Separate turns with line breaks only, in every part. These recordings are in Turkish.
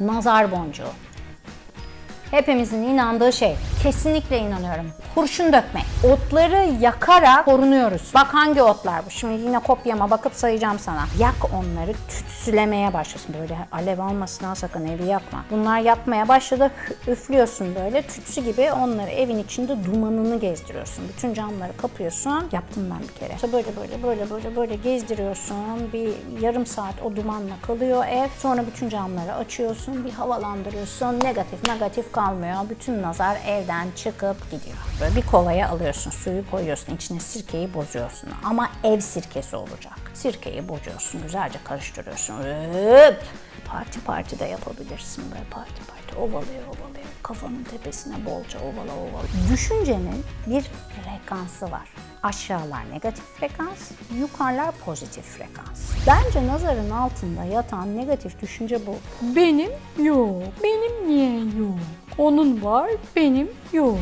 nazar boncuğu. Hepimizin inandığı şey. Kesinlikle inanıyorum. Kurşun dökmek. Otları yakarak korunuyoruz. Bak hangi otlar bu? Şimdi yine kopyama bakıp sayacağım sana. Yak onları tütsülemeye başlasın. Böyle alev almasın ha sakın evi yakma. Bunlar yakmaya başladı. Üflüyorsun böyle tütsü gibi onları evin içinde dumanını gezdiriyorsun. Bütün camları kapıyorsun. Yaptım ben bir kere. İşte böyle böyle böyle böyle böyle gezdiriyorsun. Bir yarım saat o dumanla kalıyor ev. Sonra bütün camları açıyorsun. Bir havalandırıyorsun. Negatif negatif kalmıyor. Bütün nazar evden çıkıp gidiyor. Böyle bir kovaya alıyorsun. Suyu koyuyorsun. içine sirkeyi bozuyorsun. Ama ev sirkesi olacak. Sirkeyi bozuyorsun. Güzelce karıştırıyorsun. Üp! Parti parti de yapabilirsin böyle parti parti. Ovalaya ovalaya. Kafanın tepesine bolca ovala ovala. Düşüncenin bir frekansı var. Aşağılar negatif frekans, yukarılar pozitif frekans. Bence nazarın altında yatan negatif düşünce bu.
Benim yok. Benim niye yok? Onun var, benim yok.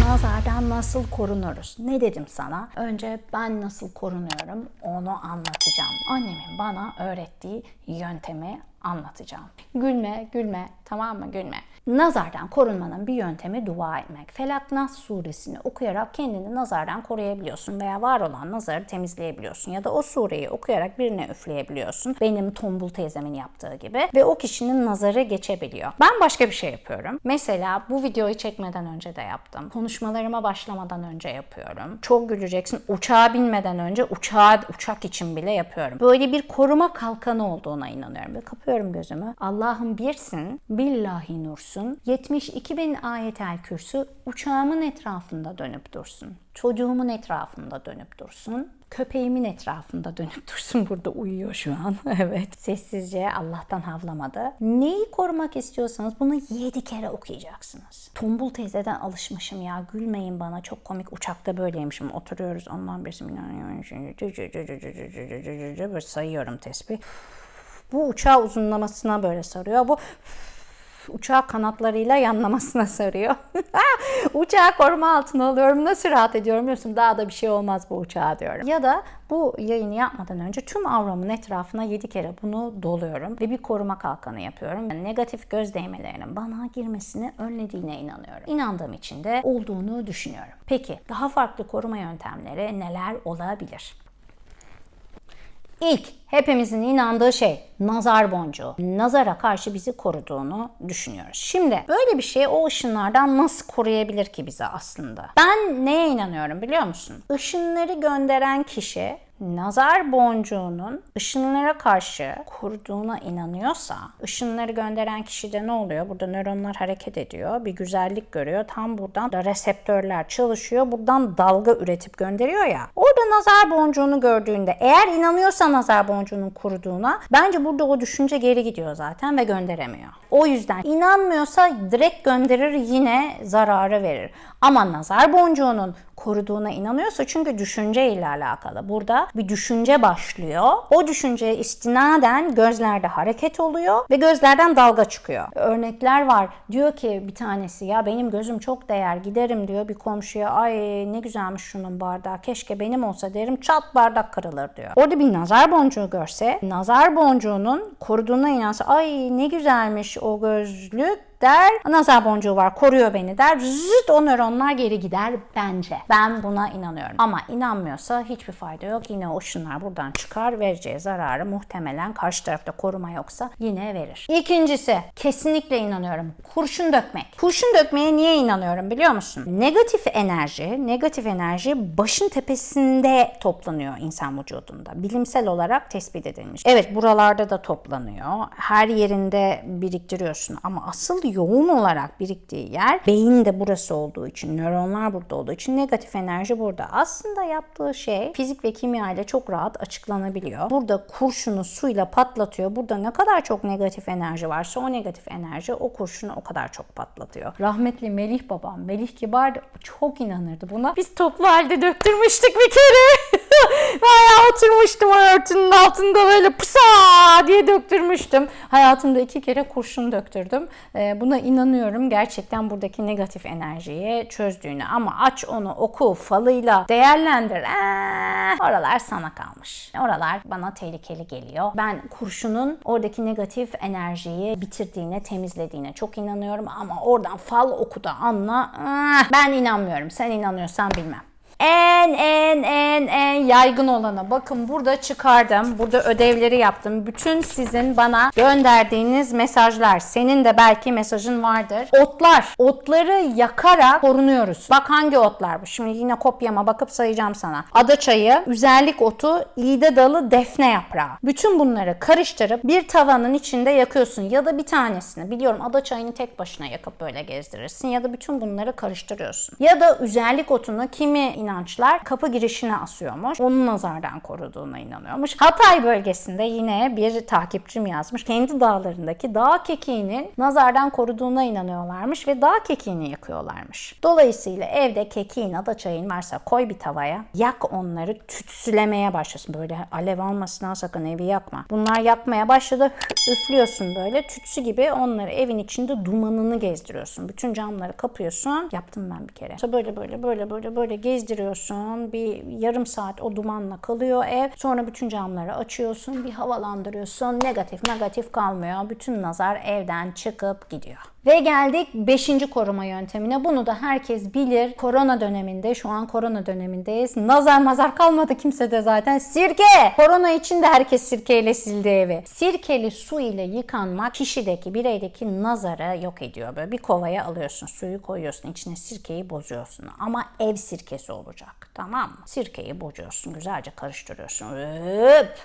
Nazardan nasıl korunuruz? Ne dedim sana? Önce ben nasıl korunuyorum onu anlatacağım. Annemin bana öğrettiği yöntemi anlatacağım. Gülme, gülme, tamam mı? Gülme. Nazardan korunmanın bir yöntemi dua etmek. Felak Nas suresini okuyarak kendini nazardan koruyabiliyorsun veya var olan nazarı temizleyebiliyorsun ya da o sureyi okuyarak birine üfleyebiliyorsun. Benim tombul teyzemin yaptığı gibi ve o kişinin nazarı geçebiliyor. Ben başka bir şey yapıyorum. Mesela bu videoyu çekmeden önce de yaptım. Konuşmalarıma başlamadan önce yapıyorum. Çok güleceksin. Uçağa binmeden önce uçağa uçak için bile yapıyorum. Böyle bir koruma kalkanı olduğuna inanıyorum. Ve kapıyorum gözümü. Allah'ım birsin, billahi nursun. 72 bin ayetel kürsü uçağımın etrafında dönüp dursun. Çocuğumun etrafında dönüp dursun. Köpeğimin etrafında dönüp dursun. Burada uyuyor şu an. evet. Sessizce Allah'tan havlamadı. Neyi korumak istiyorsanız bunu 7 kere okuyacaksınız. Tombul teyzeden alışmışım ya. Gülmeyin bana. Çok komik. Uçakta böyleymişim. Oturuyoruz. Ondan birisi böyle sayıyorum tesbih. Bu uçağı uzunlamasına böyle sarıyor. Bu uçağı kanatlarıyla yanlamasına sarıyor. Uçağı koruma altına alıyorum. Nasıl rahat ediyorum biliyorsun. Daha da bir şey olmaz bu uçağa diyorum. Ya da bu yayını yapmadan önce tüm avramın etrafına 7 kere bunu doluyorum ve bir koruma kalkanı yapıyorum. Yani negatif göz değmelerinin bana girmesini önlediğine inanıyorum. İnandığım için de olduğunu düşünüyorum. Peki daha farklı koruma yöntemleri neler olabilir? İlk hepimizin inandığı şey nazar boncuğu. Nazara karşı bizi koruduğunu düşünüyoruz. Şimdi böyle bir şey o ışınlardan nasıl koruyabilir ki bizi aslında? Ben neye inanıyorum biliyor musun? Işınları gönderen kişi nazar boncuğunun ışınlara karşı koruduğuna inanıyorsa, ışınları gönderen kişide ne oluyor? Burada nöronlar hareket ediyor, bir güzellik görüyor. Tam buradan da reseptörler çalışıyor. Buradan dalga üretip gönderiyor ya. Orada nazar boncuğunu gördüğünde eğer inanıyorsa nazar boncuğunun kuruduğuna bence burada o düşünce geri gidiyor zaten ve gönderemiyor. O yüzden inanmıyorsa direkt gönderir yine zararı verir. Ama nazar boncuğunun koruduğuna inanıyorsa çünkü düşünce ile alakalı. Burada bir düşünce başlıyor. O düşünceye istinaden gözlerde hareket oluyor ve gözlerden dalga çıkıyor. Örnekler var. Diyor ki bir tanesi ya benim gözüm çok değer giderim diyor bir komşuya ay ne güzelmiş şunun bardağı keşke benim olsa derim çat bardak kırılır diyor. Orada bir nazar boncuğu görse nazar boncuğunun koruduğuna inansa ay ne güzelmiş o gözlük der. Nazar boncuğu var koruyor beni der. Zıt o nöronlar geri gider bence. Ben buna inanıyorum. Ama inanmıyorsa hiçbir fayda yok. Yine o ışınlar buradan çıkar. Vereceği zararı muhtemelen karşı tarafta koruma yoksa yine verir. İkincisi kesinlikle inanıyorum. Kurşun dökmek. Kurşun dökmeye niye inanıyorum biliyor musun? Negatif enerji, negatif enerji başın tepesinde toplanıyor insan vücudunda. Bilimsel olarak tespit edilmiş. Evet buralarda da toplanıyor. Her yerinde biriktiriyorsun ama asıl yoğun olarak biriktiği yer beyin de burası olduğu için, nöronlar burada olduğu için negatif enerji burada. Aslında yaptığı şey fizik ve kimya ile çok rahat açıklanabiliyor. Burada kurşunu suyla patlatıyor. Burada ne kadar çok negatif enerji varsa o negatif enerji o kurşunu o kadar çok patlatıyor. Rahmetli Melih babam, Melih Kibar çok inanırdı buna. Biz toplu halde döktürmüştük bir kere. Bayağı oturmuştum o örtünün altında böyle pısa diye döktürmüştüm. Hayatımda iki kere kurşun döktürdüm. Ee, buna inanıyorum. Gerçekten buradaki negatif enerjiyi çözdüğünü. Ama aç onu oku falıyla değerlendir. Ee, oralar sana kalmış. Oralar bana tehlikeli geliyor. Ben kurşunun oradaki negatif enerjiyi bitirdiğine, temizlediğine çok inanıyorum. Ama oradan fal oku da anla. Ee, ben inanmıyorum. Sen inanıyorsan bilmem. En en en en yaygın olana bakın burada çıkardım. Burada ödevleri yaptım. Bütün sizin bana gönderdiğiniz mesajlar. Senin de belki mesajın vardır. Otlar. Otları yakarak korunuyoruz. Bak hangi otlar bu? Şimdi yine kopyama bakıp sayacağım sana. Adaçayı, üzerlik otu, iğde dalı, defne yaprağı. Bütün bunları karıştırıp bir tavanın içinde yakıyorsun. Ya da bir tanesini. Biliyorum adaçayını tek başına yakıp böyle gezdirirsin. Ya da bütün bunları karıştırıyorsun. Ya da üzerlik otunu kimi inançlar kapı girişine asıyormuş. Onun nazardan koruduğuna inanıyormuş. Hatay bölgesinde yine bir takipçim yazmış. Kendi dağlarındaki dağ kekiğinin nazardan koruduğuna inanıyorlarmış ve dağ kekiğini yakıyorlarmış. Dolayısıyla evde kekiğin, adaçayın varsa koy bir tavaya. Yak onları tütsülemeye başlasın. Böyle alev almasına sakın evi yakma. Bunlar yakmaya başladı. Üflüyorsun böyle tütsü gibi onları evin içinde dumanını gezdiriyorsun. Bütün camları kapıyorsun. Yaptım ben bir kere. Sonra böyle böyle böyle böyle böyle gezdiriyorsun. Bir yarım saat o dumanla kalıyor ev. Sonra bütün camları açıyorsun. Bir havalandırıyorsun. Negatif negatif kalmıyor. Bütün nazar evden çıkıp gidiyor. Ve geldik 5. koruma yöntemine. Bunu da herkes bilir. Korona döneminde, şu an korona dönemindeyiz. Nazar mazar kalmadı kimsede zaten. Sirke! Korona için de herkes sirkeyle sildi evi. Sirkeli su ile yıkanmak kişideki, bireydeki nazarı yok ediyor. Böyle bir kovaya alıyorsun, suyu koyuyorsun, içine sirkeyi bozuyorsun. Ama ev sirkesi olacak. Tamam mı? Sirkeyi bozuyorsun, güzelce karıştırıyorsun. Öp!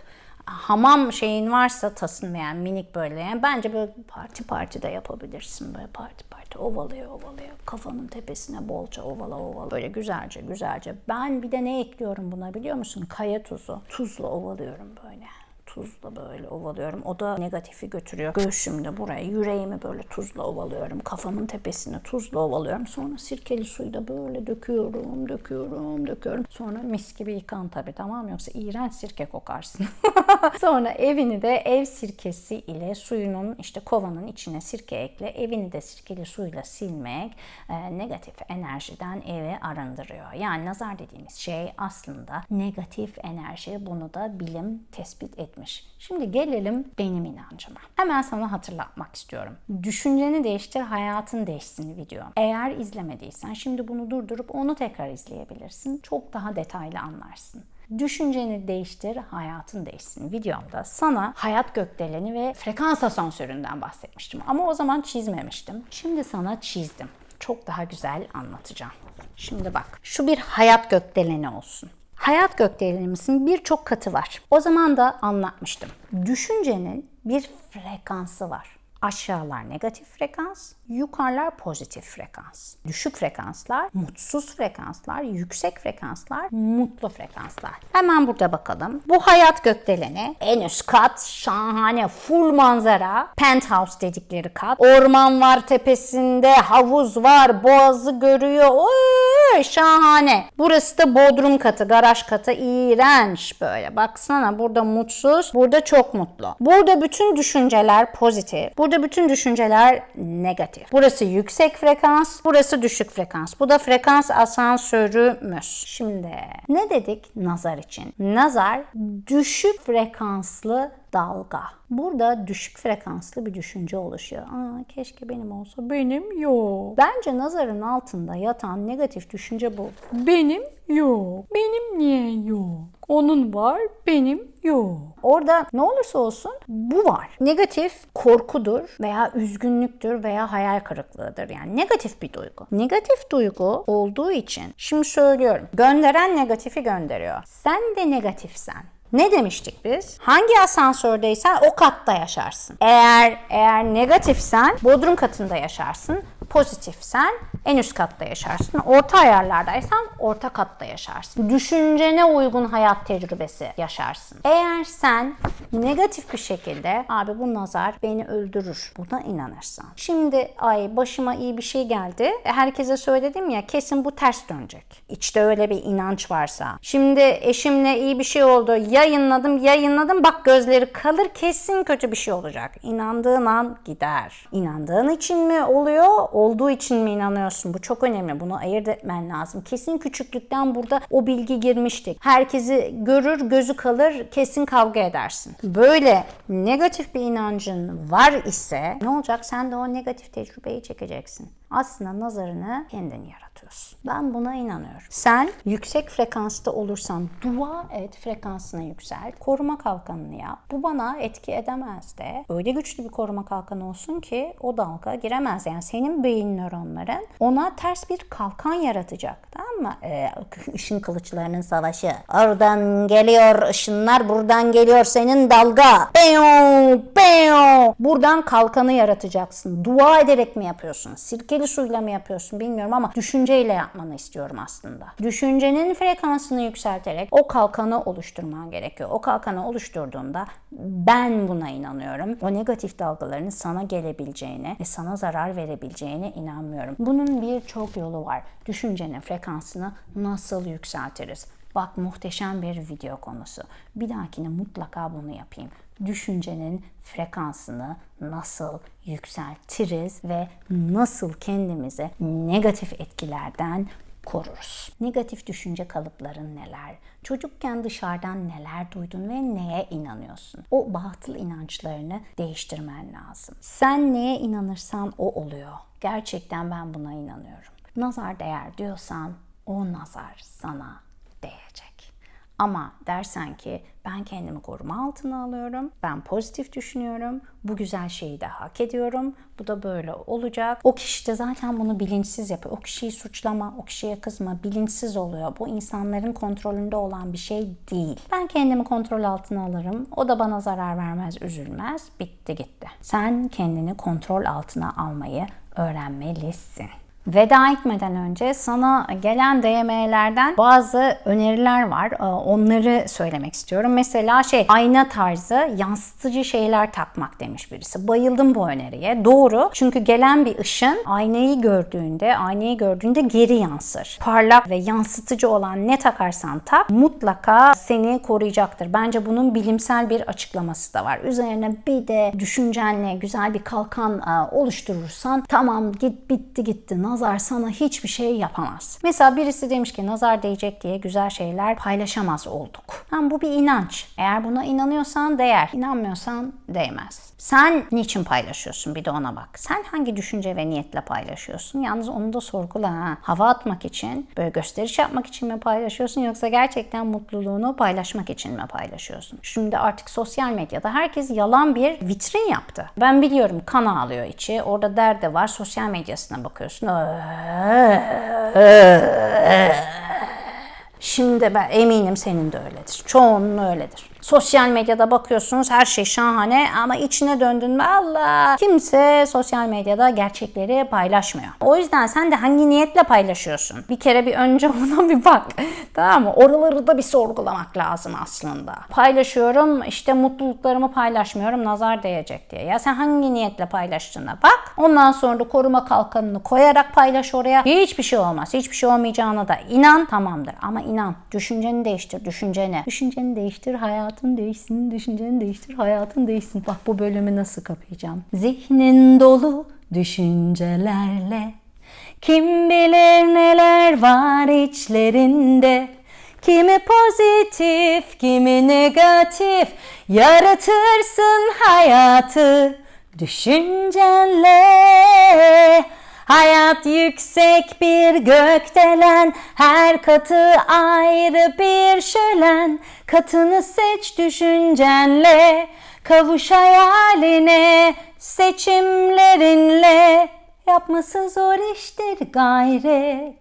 Hamam şeyin varsa tasınmayan minik böyle. Yani bence böyle parti parti de yapabilirsin. Böyle parti parti ovalaya ovalaya kafanın tepesine bolca ovala ovala. Böyle güzelce güzelce. Ben bir de ne ekliyorum buna biliyor musun? Kaya tuzu. Tuzla ovalıyorum böyle tuzla böyle ovalıyorum. O da negatifi götürüyor. Göğsümde buraya, yüreğimi böyle tuzla ovalıyorum. Kafamın tepesine tuzla ovalıyorum. Sonra sirkeli suyu da böyle döküyorum, döküyorum, döküyorum. Sonra mis gibi yıkan tabii tamam? Yoksa iğrenç sirke kokarsın. Sonra evini de ev sirkesi ile suyunun işte kovanın içine sirke ekle. Evini de sirkeli suyla silmek e, negatif enerjiden evi arındırıyor. Yani nazar dediğimiz şey aslında negatif enerji. Bunu da bilim tespit etmiş. Şimdi gelelim benim inancıma. Hemen sana hatırlatmak istiyorum. Düşünceni değiştir, hayatın değişsin video. Eğer izlemediysen şimdi bunu durdurup onu tekrar izleyebilirsin. Çok daha detaylı anlarsın. Düşünceni değiştir, hayatın değişsin. Videomda sana hayat gökdeleni ve frekans asansöründen bahsetmiştim. Ama o zaman çizmemiştim. Şimdi sana çizdim. Çok daha güzel anlatacağım. Şimdi bak, şu bir hayat gökdeleni olsun. Hayat gökdelenimizin birçok katı var. O zaman da anlatmıştım. Düşüncenin bir frekansı var. Aşağılar negatif frekans, yukarılar pozitif frekans. Düşük frekanslar, mutsuz frekanslar, yüksek frekanslar, mutlu frekanslar. Hemen burada bakalım. Bu hayat gökdeleni en üst kat şahane full manzara penthouse dedikleri kat. Orman var tepesinde, havuz var, boğazı görüyor. Oy, şahane. Burası da bodrum katı, garaj katı. iğrenç böyle. Baksana burada mutsuz, burada çok mutlu. Burada bütün düşünceler pozitif. Burada bütün düşünceler negatif. Burası yüksek frekans, burası düşük frekans. Bu da frekans asansörümüz. Şimdi ne dedik nazar için? Nazar düşük frekanslı dalga. Burada düşük frekanslı bir düşünce oluşuyor. Aa, keşke benim olsa.
Benim yok.
Bence nazarın altında yatan negatif düşünce bu.
Benim yok. Benim niye yok? Onun var, benim yok.
Orada ne olursa olsun bu var. Negatif korkudur veya üzgünlüktür veya hayal kırıklığıdır. Yani negatif bir duygu. Negatif duygu olduğu için şimdi söylüyorum. Gönderen negatifi gönderiyor. Sen de negatifsen. Ne demiştik biz? Hangi asansördeysen o katta yaşarsın. Eğer eğer negatifsen bodrum katında yaşarsın. Pozitifsen En üst katta yaşarsın. Orta ayarlardaysan orta katta yaşarsın. Düşüncene uygun hayat tecrübesi yaşarsın. Eğer sen negatif bir şekilde abi bu nazar beni öldürür buna inanırsan. Şimdi ay başıma iyi bir şey geldi. Herkese söyledim ya kesin bu ters dönecek. İçte öyle bir inanç varsa. Şimdi eşimle iyi bir şey oldu. Yayınladım yayınladım bak gözleri kalır kesin kötü bir şey olacak. İnandığın an gider. İnandığın için mi oluyor? Olduğu için mi inanıyorsun? Bu çok önemli. Bunu ayırt etmen lazım. Kesin küçüklükten burada o bilgi girmiştik. Herkesi görür, gözü kalır, kesin kavga edersin. Böyle negatif bir inancın var ise ne olacak? Sen de o negatif tecrübeyi çekeceksin. Aslında nazarını kendin yaratıyorsun. Ben buna inanıyorum. Sen yüksek frekansta olursan dua et, frekansını yükselt. Koruma kalkanını yap. Bu bana etki edemez de. Öyle güçlü bir koruma kalkanı olsun ki o dalga giremez. Yani senin beyin nöronların ona ters bir kalkan yaratacak. Tamam mı? Ee, ışın kılıçlarının savaşı. Oradan geliyor ışınlar, buradan geliyor senin dalga. Peyo, peyo. Buradan kalkanı yaratacaksın. Dua ederek mi yapıyorsun? Sirkeli suyla mı yapıyorsun bilmiyorum ama düşünceyle yapmanı istiyorum aslında. Düşüncenin frekansını yükselterek o kalkanı oluşturman gerekiyor. O kalkanı oluşturduğunda ben buna inanıyorum. O negatif dalgaların sana gelebileceğine ve sana zarar verebileceğine inanmıyorum. Bunun birçok yolu var. Düşüncenin frekansını nasıl yükseltiriz? Bak muhteşem bir video konusu. Bir dahakine mutlaka bunu yapayım. Düşüncenin frekansını nasıl yükseltiriz ve nasıl kendimizi negatif etkilerden koruruz. Negatif düşünce kalıpların neler? Çocukken dışarıdan neler duydun ve neye inanıyorsun? O batıl inançlarını değiştirmen lazım. Sen neye inanırsan o oluyor. Gerçekten ben buna inanıyorum. Nazar değer diyorsan o nazar sana değecek. Ama dersen ki ben kendimi koruma altına alıyorum, ben pozitif düşünüyorum, bu güzel şeyi de hak ediyorum, bu da böyle olacak. O kişi de zaten bunu bilinçsiz yapıyor. O kişiyi suçlama, o kişiye kızma, bilinçsiz oluyor. Bu insanların kontrolünde olan bir şey değil. Ben kendimi kontrol altına alırım, o da bana zarar vermez, üzülmez, bitti gitti. Sen kendini kontrol altına almayı öğrenmelisin. Veda etmeden önce sana gelen DM'lerden bazı öneriler var. Ee, Onları söylemek istiyorum. Mesela şey ayna tarzı yansıtıcı şeyler takmak demiş birisi. Bayıldım bu öneriye. Doğru. Çünkü gelen bir ışın aynayı gördüğünde, aynayı gördüğünde geri yansır. Parlak ve yansıtıcı olan ne takarsan tak mutlaka seni koruyacaktır. Bence bunun bilimsel bir açıklaması da var. Üzerine bir de düşüncenle güzel bir kalkan e, oluşturursan tamam git bitti gitti nazar sana hiçbir şey yapamaz. Mesela birisi demiş ki nazar değecek diye güzel şeyler paylaşamaz olduk. Tam bu bir inanç. Eğer buna inanıyorsan değer. İnanmıyorsan değmez. Sen niçin paylaşıyorsun bir de ona bak. Sen hangi düşünce ve niyetle paylaşıyorsun? Yalnız onu da sorgula ha. Hava atmak için, böyle gösteriş yapmak için mi paylaşıyorsun yoksa gerçekten mutluluğunu paylaşmak için mi paylaşıyorsun? Şimdi artık sosyal medyada herkes yalan bir vitrin yaptı. Ben biliyorum kan ağlıyor içi. Orada derdi var. Sosyal medyasına bakıyorsun. Şimdi ben eminim senin de öyledir. Çoğunun öyledir. Sosyal medyada bakıyorsunuz her şey şahane ama içine döndün mü Allah kimse sosyal medyada gerçekleri paylaşmıyor. O yüzden sen de hangi niyetle paylaşıyorsun? Bir kere bir önce ona bir bak. Tamam mı? Oraları da bir sorgulamak lazım aslında. Paylaşıyorum işte mutluluklarımı paylaşmıyorum nazar değecek diye. Ya sen hangi niyetle paylaştığına bak. Ondan sonra da koruma kalkanını koyarak paylaş oraya. Hiçbir şey olmaz. Hiçbir şey olmayacağına da inan tamamdır. Ama inan. Düşünceni değiştir. Düşünceni. Düşünceni değiştir. Hayatın değişsin. Düşünceni değiştir. Hayatın değişsin. Bak bu bölümü nasıl kapayacağım. Zihnin dolu düşüncelerle kim bilir neler var içlerinde Kimi pozitif, kimi negatif Yaratırsın hayatı düşüncenle Hayat yüksek bir gökdelen Her katı ayrı bir şölen Katını seç düşüncenle Kavuş hayaline seçimlerinle Yapması zor iştir gayret.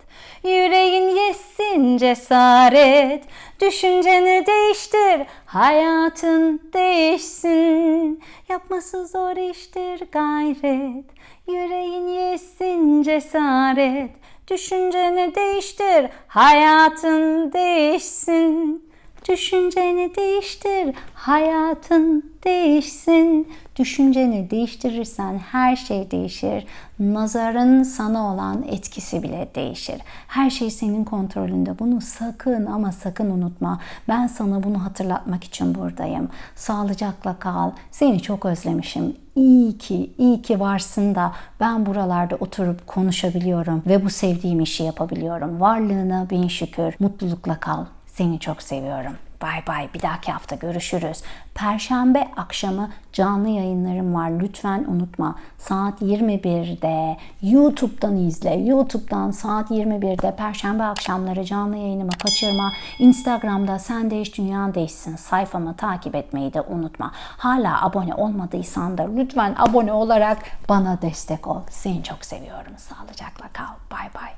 Yüreğin yesin cesaret. Düşünceni değiştir, hayatın değişsin. Yapması zor iştir gayret. Yüreğin yesin cesaret. Düşünceni değiştir, hayatın değişsin. Düşünceni değiştir, hayatın değişsin. Düşünceni değiştirirsen her şey değişir. Nazarın sana olan etkisi bile değişir. Her şey senin kontrolünde. Bunu sakın ama sakın unutma. Ben sana bunu hatırlatmak için buradayım. Sağlıcakla kal. Seni çok özlemişim. İyi ki, iyi ki varsın da ben buralarda oturup konuşabiliyorum ve bu sevdiğim işi yapabiliyorum. Varlığına bin şükür. Mutlulukla kal. Seni çok seviyorum. Bay bay. Bir dahaki hafta görüşürüz. Perşembe akşamı canlı yayınlarım var. Lütfen unutma. Saat 21'de YouTube'dan izle. YouTube'dan saat 21'de Perşembe akşamları canlı yayınımı kaçırma. Instagram'da Sen Değiş Dünya Değişsin sayfamı takip etmeyi de unutma. Hala abone olmadıysan da lütfen abone olarak bana destek ol. Seni çok seviyorum. Sağlıcakla kal. Bay bay.